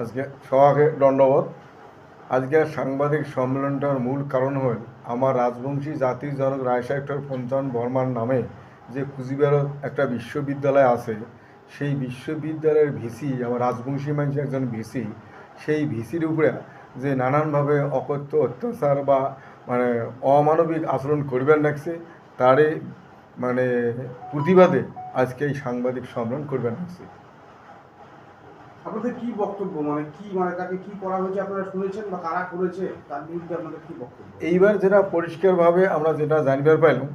আজকে সবাইকে দণ্ডবোধ। আজকের সাংবাদিক সম্মেলনটার মূল কারণ হল আমার রাজবংশী জাতির জনক রায়সাহেক্টর পঞ্চান বর্মার নামে যে কুচবিহারত একটা বিশ্ববিদ্যালয় আছে, সেই বিশ্ববিদ্যালয়ের ভিসি, আমার রাজবংশী মানুষ একজন ভিসি, সেই ভিসির উপরে যে নানানভাবে অকথ্য অত্যাচার বা মানে অমানবিক আচরণ করবেন লাগছে তারই মানে প্রতিবাদে আজকে এই সাংবাদিক সম্মেলন করবেন লাগছে আপনাদের কি বক্তব্য? মানে কি মানে তাকে কি করা হয়েছে আপনারা শুনেছেন বা কারা করেছে? তার বিরুদ্ধে আপনাদের কি বক্তব্য? এইবার যেটা পরিষ্কারভাবে আমরা যেটা জানিবার পাইলাম,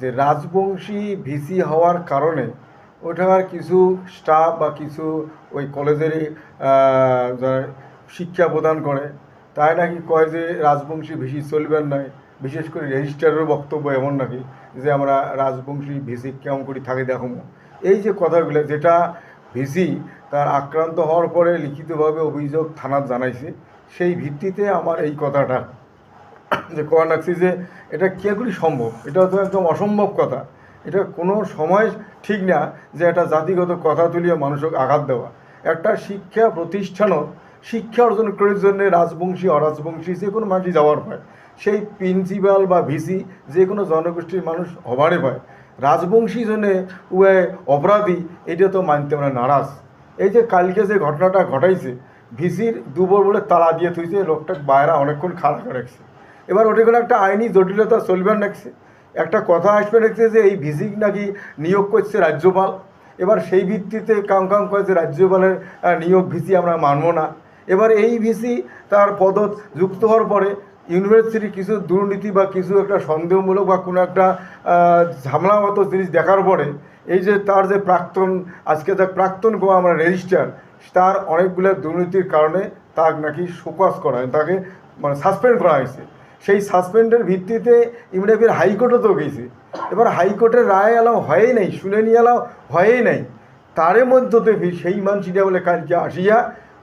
যে রাজবংশী ভিসি হওয়ার কারণে ওঠার কিছু স্টাফ বা কিছু ওই কলেজেরই শিক্ষা প্রদান করে, তাই নাকি কয় যে রাজবংশী ভিসি চলবেন নাই? বিশেষ করে রেজিস্ট্রারের বক্তব্য এমন নাকি, যে আমরা রাজবংশী ভিসি কেমন করে থাকি দেখো এই যে কথাগুলো, যেটা ভিসি তার আক্রান্ত হওয়ার পরে লিখিতভাবে অভিযোগ থানার জানাইছে। সেই ভিত্তিতে আমার এই কথাটা, যে করা রাখছি যে এটা কে করি সম্ভব, এটা তো একদম অসম্ভব কথা। এটা কোনো সময় ঠিক না যে একটা জাতিগত কথা তুলিয়ে মানুষকে আঘাত দেওয়া। একটা শিক্ষা প্রতিষ্ঠানও শিক্ষা অর্জন করার জন্য রাজবংশী, অরাজবংশী যে কোনো মানুষই যাওয়ার পায় সেই প্রিন্সিপাল বা ভিসি যে কোনো জনগোষ্ঠীর মানুষ হবারে পায় রাজবংশী জন্যে উয়ে অপরাধী, এটা তো মানতে আমরা নারাজ। এই যে কালকে যে ঘটনাটা ঘটাইছে, ভিসির দুবর বলে তালা দিয়ে থুইছে, লোকটা বাইরে অনেকক্ষণ খাড়া করে রাখছে। এবার ওটা কোনো একটা আইনি জটিলতা চলবে নাকছে একটা কথা আসবে নাকছে যে এই ভিসি নাকি নিয়োগ করছে রাজ্যপাল? এবার সেই ভিত্তিতে কাম কাম করেছে রাজ্যপালের নিয়োগ ভিসি আমরা মানবো না। এবার এই ভিসি তার পদ যুক্ত হওয়ার পরে ইউনিভার্সিটির কিছু দুর্নীতি বা কিছু একটা সন্দেহমূলক বা কোনো একটা আহ, ঝামেলামতো জিনিস দেখার পরে এই যে তার যে প্রাক্তন আজকে যে প্রাক্তন গোয়া আমরা রেজিস্টার তার অনেকগুলো দুর্নীতির কারণে তাকে নাকি শোকজ করা হয় তাকে মানে সাসপেন্ড করা হয়েছে। সেই সাসপেন্ডের ভিত্তিতে ইমনে ফের হাইকোর্টও তো গেছে। এবার হাইকোর্টের রায় এলাও হয়েই নাই শুনে নিয়ে এলাও হয়েই নাই। তারে মধ্যতে সেই মানসিটা বলে কালকে আসিয়া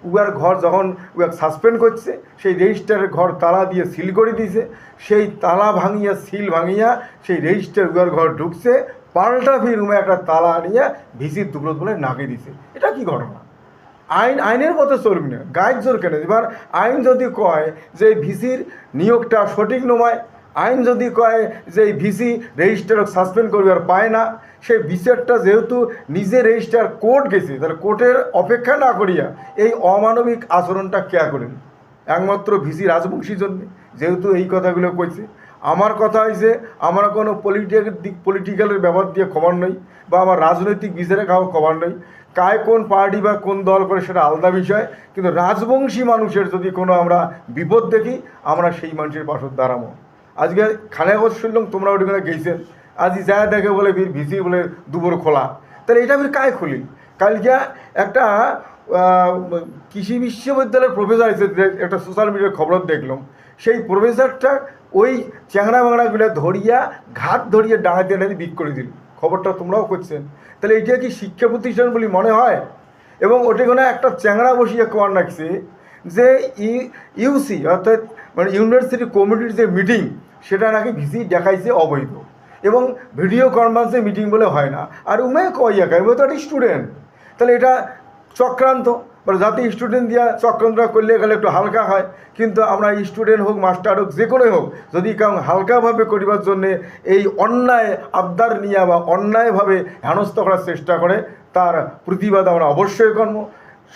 উয়ার ঘর যখন উয়ার সাসপেন্ড করছে, সেই রেজিস্টারের ঘর তালা দিয়ে সিল করে দিয়েছে সেই তালা ভাঙিয়া সিল ভাঙিয়া সেই রেজিস্টার উয়ার ঘর ঢুকছে, পাল্টা ফির রুমে একটা তালা আনিয়া ভিসির দুপুরত বলে নাকে দিছে। এটা কি ঘটনা? আইন, আইনের মতো চলবি না। গায়ের জোর কেন? এবার আইন যদি কয় যে ভিসির নিয়োগটা সঠিক নয় আইন যদি কয় যে এই ভিসি রেজিস্টার সাসপেন্ড করবে আর পায় না, সেই বিচারটা যেহেতু নিজে রেজিস্টার কোর্ট গেছে, তাহলে কোর্টের অপেক্ষা না করিয়া এই অমানবিক আচরণটা কেয়া করেন? একমাত্র ভিসি রাজবংশীর জন্য, যেহেতু এই কথাগুলো কইছে। আমার কথা হয়েছে আমার কোনো পলিটিক্যাল দিক পলিটিক্যালের ব্যবহার দিয়ে খবর নেই, বা আমার রাজনৈতিক বিচারে কাউ খবর নেই। কায় কোন পার্টি বা কোন দল করে সেটা আলাদা বিষয়, কিন্তু রাজবংশী মানুষের যদি কোনো আমরা বিপদ দেখি, আমরা সেই মানুষের পাশে দাঁড়াবো। আজকে খানাগজ শুনলাম, তোমরা ওইখানে গেছেন আজ যা দেখে বলে বীর ভিসি বলে দুপুর খোলা। তাহলে এটা ফির কায় খুলি? কালকে একটা কৃষি বিশ্ববিদ্যালয়ের প্রফেসর আছে একটা সোশ্যাল মিডিয়ার খবর দেখলাম, সেই প্রফেসরটা ওই চ্যাংড়া বাংড়াগুলো ধরিয়া ঘাট ধরিয়ে ডাঙা দিয়ে নাকি বিক করে দিল। খবরটা তোমরাও করছেন। তাহলে এটা কি শিক্ষা প্রতিষ্ঠান বলে মনে হয়? এবং ওটাখানে একটা চ্যাংড়া বসিয়ে কর রাখছে যে ইউসি, অর্থাৎ মানে ইউনিভার্সিটি কমিটির যে মিটিং সেটা নাকি ভিসি দেখাইছে অবৈধ। এবং ভিডিও কনফারেন্সে মিটিং বলে হয় না। আর উমে কয় একাই তো একটা স্টুডেন্ট তাহলে এটা চক্রান্ত। মানে যাতে স্টুডেন্ট দিয়া চক্রান্ত করলে গেলে একটু হালকা হয়। কিন্তু আমরা স্টুডেন্ট হোক মাস্টার হোক, যে কোনোই হোক, যদি কেউ হালকাভাবে করিবার জন্যে এই অন্যায় আবদার নিয়ে বা অন্যায়ভাবে হেনস্থ করার চেষ্টা করে, তার প্রতিবাদ আমরা অবশ্যই করব।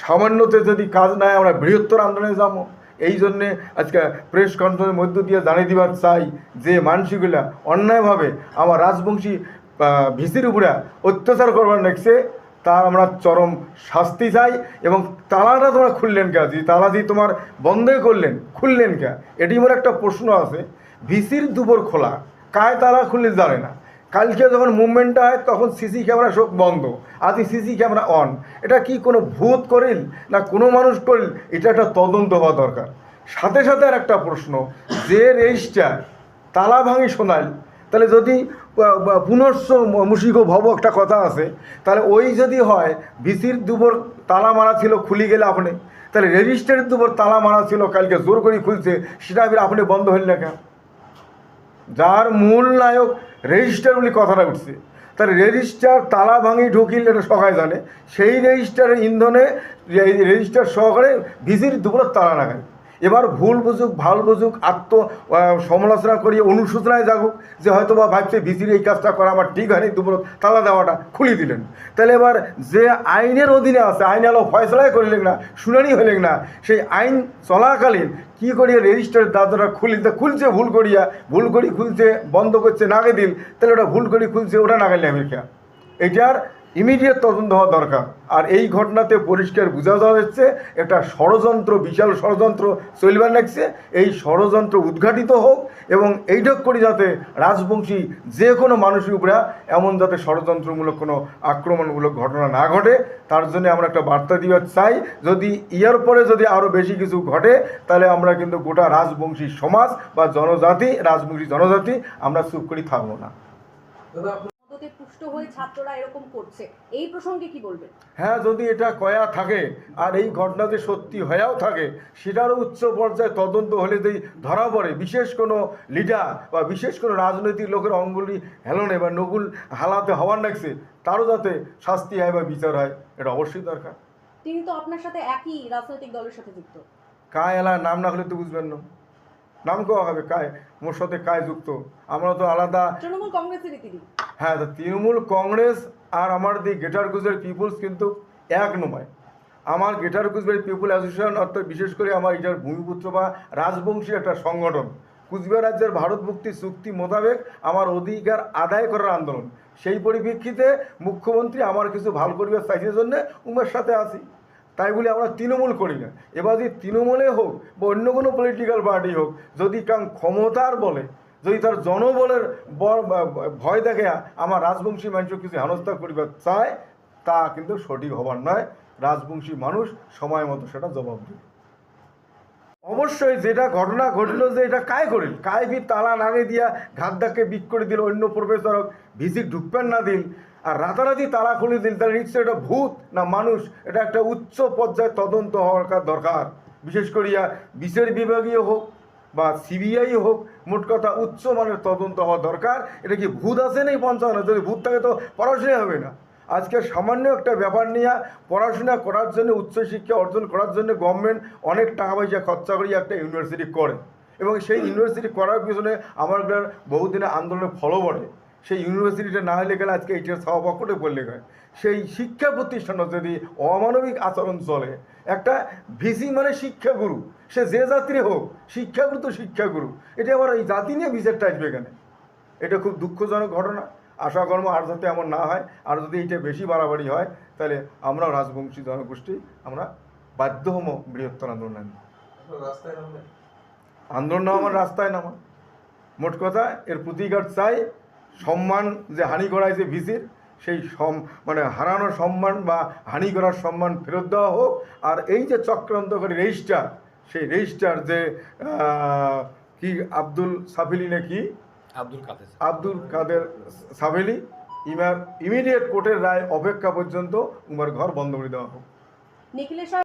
সামান্যতে যদি কাজ নাই, আমরা বৃহত্তর আন্দোলনে যাব। এই জন্যে আজকে প্রেস কনফারেন্সের মধ্য দিয়ে জানিয়ে দিবার চাই যে মানুষগুলা অন্যায়ভাবে আমার রাজবংশী ভিসির উপরে অত্যাচার করবার নেক্সে তার আমরা চরম শাস্তি চাই এবং তালাটা তোমরা খুললেন কে আজ তালা দিয়ে তোমার বন্ধই করলেন, খুললেন কে এটি মোর একটা প্রশ্ন আছে, ভিসির দুপুর খোলা কায় তালা খুললে জানে না? কালকে যখন মুভমেন্টটা হয়, তখন সিসি ক্যামেরা সব বন্ধ। আজ সিসি ক্যামেরা অন এটা কি কোনো ভূত করিল, না কোনো মানুষ করিল? এটা একটা তদন্ত হওয়া দরকার। সাথে সাথে আর একটা প্রশ্ন, যে রেজিস্টার তালা ভাঙি শোনাল তাহলে যদি পুনর্স মুশিক ভব একটা কথা আছে, তাহলে ওই যদি হয়, ভিসির দুপুর তালা মারা ছিল, খুলি গেলে আপনি। তাহলে রেজিস্টারের দুপুর তালা মারা ছিল, কালকে জোর করে খুলছে, সেটা আপনি বন্ধ হইল না কেন? যার মূল নায়ক রেজিস্টার বলে কথাটা উঠছে। তার রেজিস্টার তালা ভাঙি ঢুকিল এটা সবাই জানে। সেই রেজিস্টারের ইন্ধনে রেজিস্টার সহকারে ভিসির দুপুরের তালা লাগায়। এবার ভুল বুঝুক, ভালো বুঝুক, আত্ম সমালোচনা করিয়ে অনুশোচনায় যাগুক যে হয়তো বা ভাবছে ভিসির এই কাজটা করা আমার ঠিক হয়নি দুপুর তালা দেওয়াটা খুলে দিলেন। তাহলে এবার যে আইনের অধীনে আছে, আইন আলো ফয়সলাই করলেন না, শুনানি হলেন না, সেই আইন চলাকালীন কি করিয়া রেজিস্টারের দাদরা খুলিতে খুলছে ভুল করিয়া, ভুল করি খুলছে, বন্ধ করছে নাগে দিল তাহলে ওটা ভুল করি খুলছে, ওটা নাগালে আমেরিকা এটার ইমিডিয়েট তদন্ত হওয়া দরকার। আর এই ঘটনাতে পরিষ্কার বোঝা যাওয়া যাচ্ছে একটা ষড়যন্ত্র, বিশাল ষড়যন্ত্র চলবার লাগছে। এই ষড়যন্ত্র উদ্ঘাটিত হোক এবং এইটক করে যাতে রাজবংশী যে কোনো মানুষের উপরে এমন যাতে ষড়যন্ত্রমূলক কোনো আক্রমণমূলক ঘটনা না ঘটে, তার জন্য আমরা একটা বার্তা দিবার চাই। যদি ইয়ার পরে যদি আরও বেশি কিছু ঘটে, তাহলে আমরা কিন্তু গোটা রাজবংশী সমাজ বা জনজাতি, রাজবংশী জনজাতি, আমরা চুপ করে থাকব না। মদতে পুষ্ট হয়ে ছাত্ররা এরকম করছে। এই প্রসঙ্গে কি বলবেন? হ্যাঁ যদি এটা কয়া থাকে আর এই ঘটনা যে সত্যি হয়েও থাকে সেটারও উচ্চ পর্যায়ে তদন্ত হলে যদি ধরা পড়ে বিশেষ কোনো লিডার বা বিশেষ কোনো রাজনৈতিক লোকের অঙ্গুলি হেলনে বা নকুল হালাতে হওয়ার লাগছে তারও যাতে শাস্তি হয় বা বিচার হয় এটা অবশ্যই দরকার। তিনি তো আপনার সাথে একই রাজনৈতিক দলের সাথে যুক্ত। কায় এলার নাম না হলে তো বুঝবেন না। নাম হবে কায় মোর সাথে কায় যুক্ত। আমরা তো আলাদা তৃণমূল কংগ্রেসেরই তিনি। হ্যাঁ তো তৃণমূল কংগ্রেস আর আমার দি গ্রেটার গুজরাট পিপুলস কিন্তু এক নয়। আমার গ্রেটার কুচবিহার পিপুল অ্যাসোসিয়েশন অর্থাৎ বিশেষ করে আমার এটার ভূমিপুত্র বা রাজবংশী একটা সংগঠন কুচবিহার রাজ্যের ভারত মুক্তি চুক্তি মোতাবেক আমার অধিকার আদায় করার আন্দোলন। সেই পরিপ্রেক্ষিতে মুখ্যমন্ত্রী আমার কিছু ভালো করিবার চাইছে জন্য উমের সাথে আছি। তাই বলে আমরা তৃণমূল করি না। এবার যদি তৃণমূলে হোক বা অন্য কোনো পলিটিক্যাল পার্টি হোক, যদি কারণ ক্ষমতার বলে, যদি তার জনবলের ভয় দেখে আমার রাজবংশী মানুষ কিছু হেনস্থা করিবার চায়, তা কিন্তু সঠিক হবার নয়। রাজবংশী মানুষ সময় মতো সেটা জবাব দেবে। অবশ্যই যেটা ঘটনা ঘটলো যে এটা কায় করিল কায় ভি তালা নাগে দিয়া ঘাত ধাক্কে বিক করে দিল অন্য প্রফেসর হোক? ভিজিট ঢুকবেন না দিল আর রাতারাতি তালা খুলে দিল তাহলে নিশ্চয়ই এটা ভূত না মানুষ? এটা একটা উচ্চ পর্যায়ে তদন্ত হওয়ার দরকার। বিশেষ করিয়া বিচার বিভাগীয় হোক বা সিবিআই হোক, মোট কথা উচ্চ মানের তদন্ত হওয়া দরকার। এটা কি ভূত আছে নেই পঞ্চান্ন? যদি ভূত থাকে তো পড়াশোনা হবে না। আজকে সামান্য একটা ব্যাপার নিয়ে পড়াশোনা করার জন্য উচ্চশিক্ষা অর্জন করার জন্য গভর্নমেন্ট অনেক টাকা পয়সা খরচা করিয়ে একটা ইউনিভার্সিটি করে। এবং সেই ইউনিভার্সিটি করার পিছনে আমার বহুদিনের আন্দোলনের ফলও বটে। সেই ইউনিভার্সিটিটা না হলে গেলে আজকে এইটার সভাপক্ষে পড়লে হয় সেই শিক্ষা প্রতিষ্ঠানও যদি অমানবিক আচরণ চলে একটা ভিসি মানে শিক্ষাগুরু সে যে জাতির হোক শিক্ষাগুরু তো শিক্ষাগুরু এটা আবার এই জাতি নিয়ে বিচারটা আসবে এখানে এটা খুব দুঃখজনক ঘটনা। আশা কর্ম আর যাতে এমন না হয় আর যদি এটা বেশি বাড়াবাড়ি হয় তাহলে আমরাও রাজবংশী জনগোষ্ঠী আমরা বাধ্য হম বৃহত্তর আন্দোলন আন্দোলন আমার রাস্তায় নামা মোট কথা এর প্রতিকার চাই সম্মান যে হানি করাইছে ভিসির সেই সম মানে হারানোর সম্মান বা হানি করার সম্মান ফেরত দেওয়া হোক। আর এই যে চক্রান্তকারী রেজিস্টার সেই রেজিস্টার যে কি আব্দুল সাফিলি নাকি আব্দুল কাদের। আব্দুল কাদের সাবেলি ইমার ইমিডিয়েট কোর্টের রায় অপেক্ষা পর্যন্ত উমার ঘর বন্ধ করে দেওয়া হোক। নিখিলেশ্বর